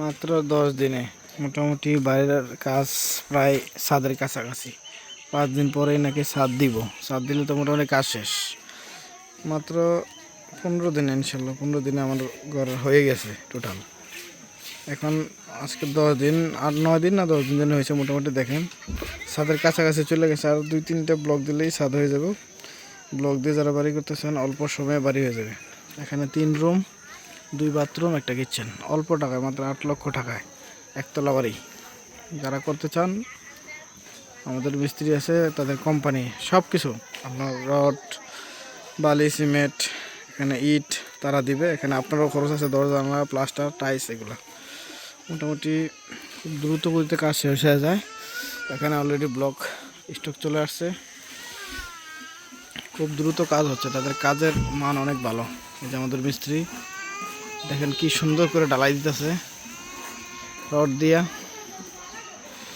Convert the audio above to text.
মাত্র দশ দিনে। মোটামুটি বাইরের কাজ প্রায় ছাদের কাছাকাছি। পাঁচ দিন পরেই নাকি ছাদ দিব। ছাদ দিলে তো মোটামুটি কাজ শেষ। মাত্র পনেরো দিনে ইনশাল্লাহ। পনেরো দিনে আমার ঘর হয়ে গেছে টোটাল এখন আজকে দশ দিন আট নয় দিন না, দশ দিন দিন হয়েছে মোটামুটি দেখেন। ছাদের কাছাকাছি চলে গেছে। আর দুই, তিনটে ব্লক দিলেই ছাদ হয়ে যাবে। ব্লক দিয়ে যারা বাড়ি করতেছেন, অল্প সময়ে বাড়ি হয়ে যাবে। এখানে তিন রুম দুই বাথরুম, একটা কিচেন। অল্প টাকায়, মাত্র আট লক্ষ টাকায়। একতলা বাড়ি। যারা করতে চান, আমাদের মিস্ত্রি আছে, তাদের কোম্পানি সব কিছু আপনার রড, বালি, সিমেন্ট, এখানে ইট তারা দিবে। এখানে আপনারও খরচ আছে দরজা জানলা প্লাস্টার, টাইলস, এগুলো। মোটামুটি খুব দ্রুত গতিতে কাজ শেষ হয়ে যায়। এখানে অলরেডি ব্লক স্টক চলে আসছে। খুব দ্রুত কাজ হচ্ছে। তাদের কাজের মান অনেক ভালো। এই যে আমাদের মিস্ত্রি। দেখেন কি সুন্দর করে ডালাই দিতেছে। রড দিয়া।